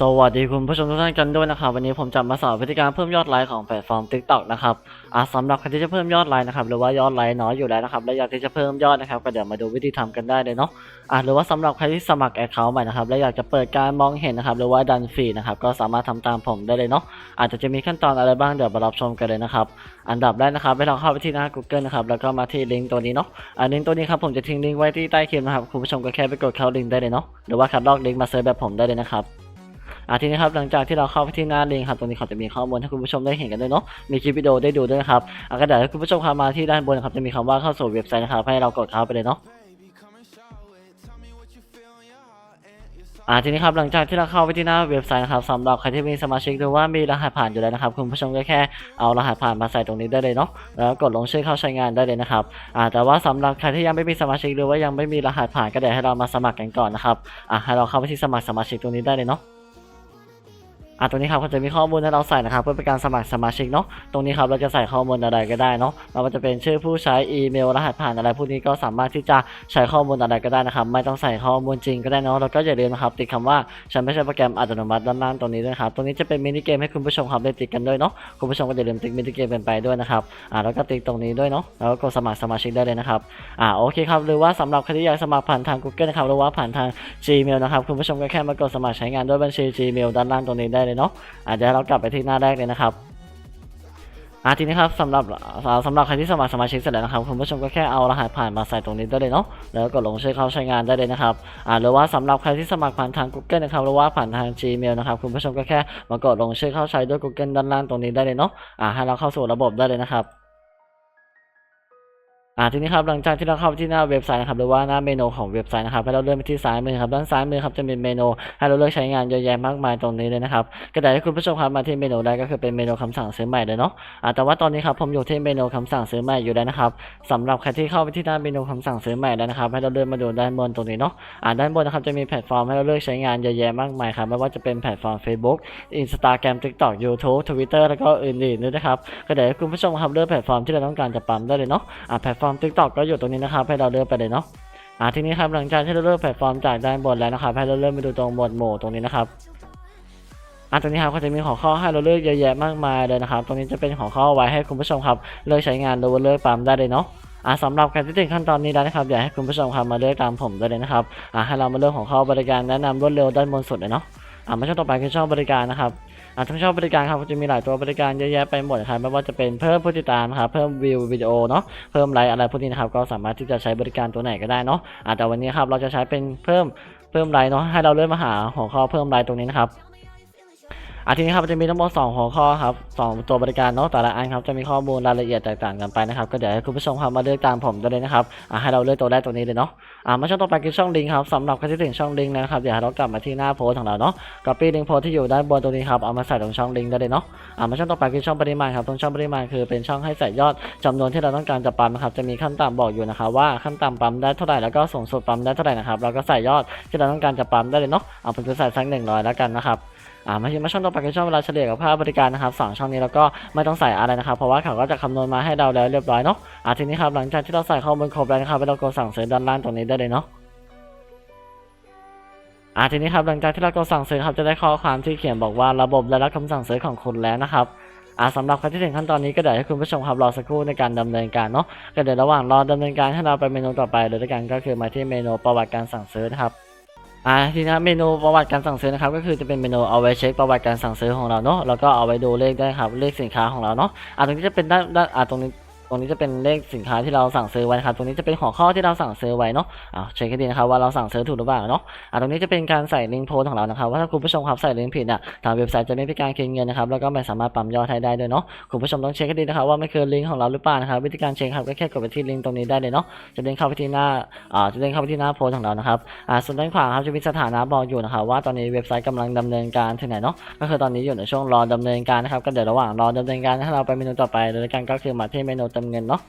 สวัสดีคุณผู้ชมทุกท่านกันด้วยนะครับ วันนี้ผมจะมาสอนวิธีการเพิ่มยอดไลค์ของแพลตฟอร์ม TikTok นะครับอ่าสำหรับใครที่จะเพิ่มยอดไลค์นะครับหรือว่ายอดไลค์น้อยอยู่แล้วนะครับและอยากที่จะเพิ่มยอดนะครับก็เดี๋ยวมาดูวิธีทำกันได้เลยเนาะอ่าหรือว่าสำหรับใครที่สมัครแอคเคาท์ใหม่นะครับและอยากจะเปิดการมองเห็นนะครับหรือว่าดันฟีนะครับก็สามารถทำตามผมได้เลยเนาะอาจจะจะมีขั้นตอนอะไรบ้างเดี๋ยวมารับชมกันเลยนะครับอันดับแรกนะครับให้เราเข้าไปที่หน้า Google นะครับแล้วก็มาที่ลิงก์ตัวนี้เนาะอ่าลิงก์ตัวนี้ครับผมจะทิ้งลิงก์ไว้ที่ใต้คลิปนะครับคุณผู้ชมก็แค่ไปกดเข้าลิงก์ได้เลยเนาะหรือว่าคัดลอกลิงก์มาเซิร์ชแบบผมได้เลยนะครับ อะทีนี้ครับหลังจากที่เราเข้าไปที่หน้าลิงครับตรงนี้เขาจะมีข้อมูลให้คุณผู้ชมได้เห็นกันด้วยเนาะมีคลิปวิดีโอได้ดูด้วยนะครับอะก็เดี๋ยวให้คุณผู้ชมครับมาที่ด้านบนครับจะมีคำว่าเข้าสู่เว็บไซต์นะครับให้เรากดเข้าไปเลยเนาะอะทีนี้ครับหลังจากที่เราเข้าไปที่หน้าเว็บไซต์นะครับสำหรับใครที่มีสมาชิกหรือว่ามีรหัสผ่านอยู่แล้วนะครับคุณผู้ชมก็แค่เอารหัสผ่านมาใส่ตรงนี้ได้เลยเนาะแล้วกดลงชื่อเข้าใช้งานได้เลยนะครับอ่าแต่ว่าสำหรับใครที่ยังไม่มีสมาชิกหรือว่ายังไม่มีรหัสผ่านก็เดี๋ยวให้เรามาสมัครกันก่อนนะครับอะให้เราเข้าไปที่สมัครสมาชิกตรงนี้ได้เลยเนาะ อะตรงนี้ครับเขาจะมีข้อมูลให้เราใส่นะครับ เพื่อเป็นการสมัครสมาชิกเนาะตรงนี้ครับเราจะใส่ข้อมูลอะไรก็ได้เนาะไม่ว่าจะเป็นชื่อผู้ใช้อีเมลรหัสผ่านอะไรพวกนี้ก็สามารถที่จะใช้ข้อมูลอะไรก็ได้นะครับ ไม่ต้องใส่ข้อมูลจริงก็ได้เนาะแล้วก็อย่าลืมนะครับติดคำว่าฉันไม่ใช่โปรแกรมอัตโนมัติด้านล่างตรงนี้ด้วยครับตรงนี้จะเป็นมินิเกมให้คุณผู้ชมครับได้ติดกันด้วยเนาะคุณผู้ชมก็อย่าลืมติ๊กมินิเกมเป็นไปด้วยนะครับอ่าแล้วก็ติ๊กตรงนี้ด้วยเนาะแล้วก็กดสมัครสมาชิกได้เลยนะครับอ่าโอเคครับหรือว่าสำหรับใครที่อยากสมัครผ่านทาง Google นะครับหรือว่าผ่านทาง Gmail นะครับคุณผู้ชมก็แค่มากดสมัครใช้งานด้วยบัญชี Gmail ด้านล่างตรงนี้ได้เลยเนาะอาจจะเรากลับไปที่หน้าแรกเลยนะครับอาทีนี้ครับสำหรับสำหรับใครที่สมัครสมาชิกเสร็จแล้วนะครับคุณผู้ชมก็แค่เอารหัสผ่านมาใส่ตรงนี้ได้เลยเนาะแล้วก็ลงชื่อเข้าใช้งานได้เลยนะครับอ่าหรือว่าสำหรับใครที่สมัครผ่านทาง Google นะครับหรือว่าผ่านทาง Gmail นะครับคุณผู้ชมก็แค่มากดลงชื่อเข้าใช้ด้วย Google ด้านล่างตรงนี้ได้เลยเนาะอ่าให้เราเข้าสู่ระบบได้เลยนะครับ อ่าทีนี้ครับหลังจากที่เราเข้าไปที่หน้าเว็บไซต์นะครับหรือว่าหน้าเมนูของเว็บไซต์นะครับให้เราเลื่อนไปที่ซ้ายมือครับด้านซ้ายมือครับจะมีเมนูให้เราเลือกใช้งานเยอะแยะมากมายตรงนี้เลยนะครับก็ได้ให้คุณผู้ชมครับมาที่เมนูแรกก็คือเป็นเมนูคำสั่งซื้อใหม่เลยเนาะอ่าแต่ว่าตอนนี้ครับผมอยู่ที่เมนูคำสั่งซื้อใหม่อยู่แล้วนะครับสำหรับใครที่เข้าไปที่หน้าเมนูคำสั่งซื้อใหม่แล้วนะครับให้เราเลื่อนมาดูด้านบนตรงนี้เนาะอ่าด้านบนนะครับจะมีแพลตฟอร์มให้เราเลือกใช้งานเยอะแยะมากมายครับไม่ว่าจะเป็นแพลตฟอร์ม Facebook Instagram TikTok YouTube Twitter แล้วก็อื่นๆด้วยนะครับก็เดี๋ยวให้คุณผู้ชมครับเลือกแพลตฟอร์มที่เราต้องการจะปั๊มได้เลยเนาะอ่าแพลตฟอร์ม TikTok ก็อยู่ตรงนี้นะครับ ให้เราเลือกไปเลยเนาะอ่าทีนี้ครับหลังจากที่เราเลือกแพลตฟอร์มจากด้านบนแล้วนะครับ ให้เราเลื่อนไปดูตรงหมวดหมู่ตรงนี้นะครับอ่าตรงนี้ครับก็จะมีหัวข้อให้เราเลือกเยอะแยะมากมายเลยนะครับ ตรงนี้จะเป็นหัวข้อไว้ให้คุณผู้ชมครับเลือกใช้งานหรือว่าเลือกปั๊มได้เลยเนาะอ่าสำหรับการที่ถึงขั้นตอนนี้แล้วนะครับ อยากให้คุณผู้ชมครับมาเลือกตามผมได้เลยนะครับอ่าให้เรามาเลือกหัวข้อบริการแนะนำรวดเร็วด้านบนสุดเลยเนาะอ่ามาช่องต่อไปคือช่องบริการนะครับ อ่าทั้งช่อบบริการครับจะมีหลายตัวบริการเยอะแยะไปหมดครับไม่ว่าจะเป็นเพิ่มผู้ติดตามครับเพิ่มวิววิดีโอเนาะเพิ่มไลค์อะไรพวกนี้นะครับก็สามารถที่จะใช้บริการตัวไหนก็ได้เนาะอาแต่วันนี้ครับเราจะใช้เป็นเพิ่มเพิ่มไลค์เนาะให้เราเลื่อนมาหาหัวข้อเพิ่มไลค์ตรงนี้นะครับ อาทีนี้ครับจะมีทั้งหมด2หัวข้อครับสองตัวบริการเนาะแต่ละอันครับจะมีข้อมูลรายละเอียดแตกต่างกันไปนะครับก็เดี๋ยวให้คุณผู้ชมครับมาเลือกตามผมได้เลยนะครับอ่าให้เราเลือกตัวแรกตัวนี้เลยเนาะอ่ามาช่องต่อไปคือช่องลิงก์ครับสำหรับใครที่ถึงช่องลิงก์นะครับเดี๋ยวเรากลับมาที่หน้าโพสของเราเนาะ copy ลิงก์โพสที่อยู่ด้านบนตรงนี้ครับเอามาใส่ตรงช่องลิงก์ได้เลยเนาะอ่ามาช่องต่อไปคือช่องปริมาณครับตรงช่องปริมาณคือเป็นช่องให้ใส่ยอดจำนวนที่เราต้องการจะปั๊มนะครับจะมีขั้นต่ำบอกอยู่นะครับว่าขั้นต่ำปั๊มได้เท่าไหร่แล้วก็สูงสุดปั๊มได้เท่าไหร่นะครับเราก็ใส่ยอดที่เราต้องการจะปั๊มได้เลยเนาะเอาเป็นใส่สักหนึ่งร้อยแล้วกันนะครับ อ่ามาที่มาช่องต่อไปคือช่องเวลาเฉลี่ยกับค่าบริการนะครับสองช่องนี้เราก็ไม่ต้องใส่อะไรนะครับ เพราะว่าเขาก็จะคำนวณมาให้เราแล้วเรียบร้อยเนาะอ่าทีนี้ครับหลังจากที่เราใส่ข้อมูลครบแล้วนะครับเรากดสั่งซื้อด้านล่างตรงนี้ได้เลยเนาะอ่าทีนี้ครับหลังจากที่เรากดสั่งซื้อครับจะได้ข้อความที่เขียนบอกว่าระบบได้รับคำสั่งซื้อของคุณแล้วนะครับอ่าสำหรับใครที่ถึงขั้นตอนนี้ก็เดี๋ยวให้คุณผู้ชมครับรอสักครู่ในการดำเนินการเนาะก็เดี๋ยวระหว่างรอดำเนินการให้เราไปเมนูต่อไปเลยด้วยกันก็คือมาที่เมนูประวัติการสั่งซื้อนะครับ อ่าทีนี้เมนูประวัติการสั่งซื้อนะครับก็คือจะเป็นเมนูเอาไว้เช็คประวัติการสั่งซื้อของเราเนาะแล้วก็เอาไว้ดูเลขได้ครับเลขสินค้าของเราเนาะอ่าตรงนี้จะเป็นด้านด้านอ่าตรงนี้ ตรงนี้จะเป็นเลขสินค้าที่เราสั่งซื้อไว้นะครับ ตรงนี้จะเป็นหัวข้อที่เราสั่งซื้อไว้เนาะอ่าเช็คให้ดีนะครับว่าเราสั่งซื้อถูกหรือเปล่าเนาะอ่าตรงนี้จะเป็นการใส่ลิงก์โพสของเรานะครับว่าถ้าคุณผู้ชมครับใส่ลิงก์ผิดอะทางเว็บไซต์จะไม่มีการคืนเงินนะครับแล้วก็ไม่สามารถปั๊มยอดให้ได้ด้วยเนาะคุณผู้ชมต้องเช็คให้ดีนะครับว่าไม่คือลิงก์ของเราหรือเปล่านะครับวิธีการเช็คครับก็แค่กดไปที่ลิงก์ตรงนี้ได้เลยเนาะจะเด้งเข้าไปที่หน้าอ่าจะเด้งเข้าไปที่หน้าโพสของเรานะครับอ่าส่วนด้านขวาครับจะมีสถานะบอกอยู่นะครับว่าตอนนี้เว็บไซต์กำลังดำเนินการถึงไหนเนาะก็คือตอนนี้อยู่ในช่วงรอดำเนินการนะครับก็เดี๋ยวระหว่างรอดำเนินการให้เราไปเมนูต่อไปเลยกันก็คือมาที่เมนูเติมเงินเนาะ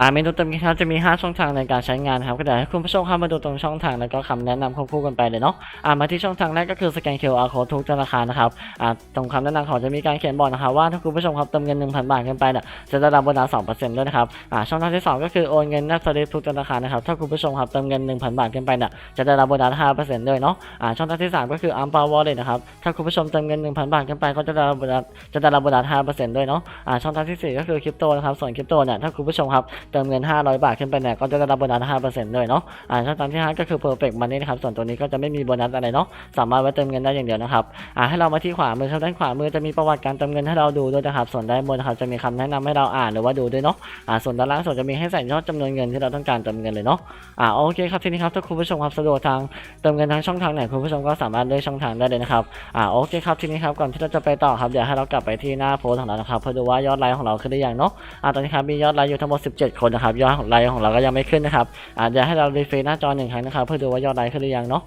อ่าเมนูเติมเกมครับจะมี 5 ช่องทางในการใช้งานครับก็เดี๋ยวให้คุณผู้ชมเข้ามาดูตรงช่องทางแล้วก็คำแนะนำควบคู่กันไปเลยเนาะอ่ามาที่ช่องทางแรกก็คือสแกน QR code ทุกธนาคารนะครับอ่าตรงคำแนะนำเขาจะมีการเขียนบอกนะครับว่าถ้าคุณผู้ชมครับเติมเงิน 1,000 บาทขึ้นไปเนี่ยจะได้รับโบนัส2%ด้วยนะครับอ่าช่องทางที่ 2 ก็คือโอนเงินหน้าสลิปทุกธนาคารนะครับถ้าคุณผู้ชมครับเติมเงิน 1,000 บาทขึ้นไปเนี่ยจะได้รับโบนัส5%ด้วยเนาะอ่าช่องทางที่ 3 ก็คือ a m p a Wallet นะครับถ้าคุณผู้ชมเติมเงิน 1,000 บาทขึ้นไปก็จะได้รับโบนัสจะได้รับโบนัส5%ด้วยเนาะอ่าช่องทางที่ 4 ก็คือคริปโตนะครับส่วนคริปโตเนี่ยถ้าคุณผู้ชมครับเติมเงิน 500 บาทขึ้นไปเนี่ยก็จะได้รับโบนัส5%ด้วยเนาะอ่าช่องทางที่ห้าก็คือ perfect money นะครับส่วนตัวนี้ก็จะไม่มีโบนัสอะไรเนาะสามารถไว้เติมเงินได้อย่างเดียวนะครับอ่าให้เรามาที่ขวามือครับด้านขวามือจะมีประวัติการเติมเงินให้เราดูด้วยนะครับส่วนด้านบนนะครับจะมีคำแนะนำให้เราอ่านหรือว่าดูด้วยเนาะอ่าส่วนด้านล่างสุดจะมีให้ใส่ยอดจำนวนเงินที่เราต้องการเติมเงินเลยเนาะอ่าโอเคครับทีนี้ครับถ้าคุณผู้ชมครับสะดวกทางเติมเงินทางช่องทางไหนคุณผู้ชมก็สามารถเลือกช่องทางได้เลยนะครับอ่าโอเคครับทีนี้ครับก่อนที่เราจะไปต่อครับเดี๋ยวให้เรากลับไปที่หน้าโพสของเรานะครับเพื่อดูว่ายอดไลค์ของเราขึ้นหรือยังเนาะอ่าตอนนี้ครับมียอดไลค์อยู่ทั้งหมด 17คนนะครับยอดของไลค์ของเราก็ยังไม่ขึ้นนะครับอาเดี๋ยวให้เรารีเฟรชหน้าจอหนึ่งครั้งนะครับเพื่อดูว่ายอดไลค์ขึ้นหรือยังเนาะ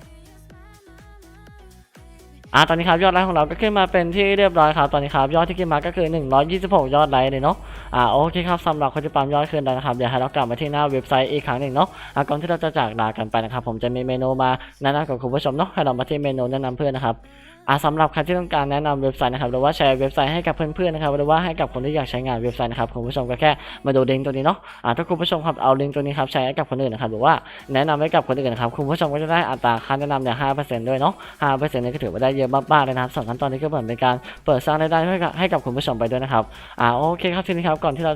อ่าตอนนี้ครับยอดไลค์ของเราก็ขึ้นมาเป็นที่เรียบร้อยครับตอนนี้ครับยอดที่ขึ้นมาก็คือ 126 ยอดไลค์เลยเนาะอ่าโอเคครับสำหรับคนที่ปั๊มยอดขึ้นแล้วนะครับเดี๋ยวให้เรากลับมาที่หน้าเว็บไซต์อีกครั้งหนึ่งเนาะอ่าก่อนที่เราจะจากลากันไปนะครับผมจะมีเมนูมาแนะนำกับคุณผู้ชมเนาะให้เรามาที่เมนูแนะนำเพื่อนนะครับ อ่าสำหรับใครที่ต้องการแนะนำเว็บไซต์นะครับหรือว่าแชร์เว็บไซต์ให้กับเพื่อนๆนะครับหรือว่าให้กับคนที่อยากใช้งานเว็บไซต์นะครับคุณผู้ชมก็แค่มาดูลิงก์ตัวนี้เนาะอ่าถ้าคุณผู้ชมครับเอาลิงก์ตัวนี้ครับแชร์ให้กับคนอื่นนะครับหรือว่าแนะนำให้กับคนอื่นนะครับคุณผู้ชมก็จะได้อัตราค่าแนะนำเนี่ยห้าเปอร์เซ็นต์ด้วยเนาะห้าเปอร์เซ็นต์นี่ก็ถือว่าได้เยอะมากๆเลยนะครับส่วนขั้นตอนนี้ก็เหมือนเป็นการเปิดสร้างรายได้ให้กับให้กับคุณผู้ชมไปด้วยนะครับอ่าโอเคครับทีนี้ครับก่อนที่เรา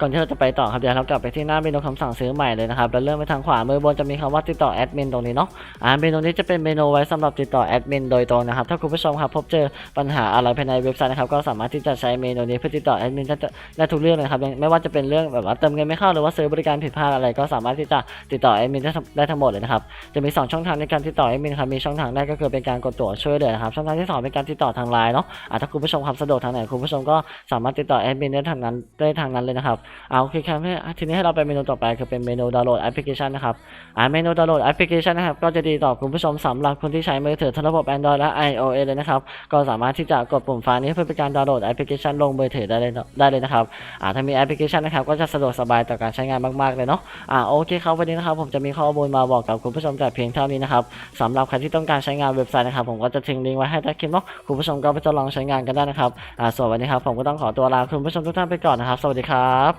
ก่อนที่เราจะไปต่อครับเดี๋ยวเรากลับไปที่หน้าเมนูคำสั่งซื้อใหม่เลยนะครับแล้วเริ่มไปทางขวามือบนจะมีคำว่าติดต่อแอดมินตรงนี้เนาะอ่าเมนูนี้จะเป็นเมนูไว้สำหรับติดต่อแอดมินโดยตรงนะครับถ้าคุณผู้ชมครับพบเจอปัญหาอะไรภายในเว็บไซต์นะครับก็สามารถที่จะใช้เมนูนี้เพื่อติดต่อแอดมินได้ทุกเรื่องเลยครับยังไม่ว่าจะเป็นเรื่องแบบว่าเติมเงินไม่เข้าหรือว่าซื้อบริการผิดพลาดอะไร ก็สามารถที่จะติดต่อแอดมินได้ทั้งได้ทั้งหมดเลยนะครับจะมีสองช่องทางในการติดต่อแอดมินครับมีช่องทางแรกก็คือเป็นการกดตัวช่วยเหลือนะครับช่องทางที่สองเป็นการติดต่อทางไลน์เนาะอ่าถ้าคุณผู้ชมครับสะดวกทางไหนคุณผู้ชมก็สามารถติดต่อแอดมินได้ทางนั้นได้ทางนั้นเลยนะครับเอาโอเคครับทีนี้ให้เราไปเมนูต่อไปคือเป็นเมนูดาวน์โหลดแอปพลิเคชันนะครับอ่าเมนูดาวน์โหลดแอปพลิเคชันนะครับก็จะดีต่อคุณผู้ชมสำหรับคนที่ใช้มือถือทั้งระบบ Android และ iOS เลยนะครับก็สามารถที่จะกดปุ่มฟ้านี้เพื่อเป็นการดาวน์โหลดแอปพลิเคชันลงมือถือได้เลยได้เลยนะครับอ่าถ้ามีแอปพลิเคชันนะครับก็จะสะดวกสบายต่อการใช้งานมากๆเลยเนาะอ่าโอเคครับวันนี้นะครับผมจะมีข้อมูลมาบอกกับคุณผู้ชมแต่เพียงเท่านี้นะครับสำหรับใครที่ต้องการใช้งานเว็บไซต์นะครับผมก็จะทิ้งลิงก์ไว้ให้ใต้คลิปเนาะคุณผู้ชมก็ไปทดลองใช้งานกันได้นะครับอ่าส่วนวันนี้ครับผมก็ต้องขอตัวลาคุณผู้ชมทุกท่านไปก่อนนะครับ สวัสดีครับ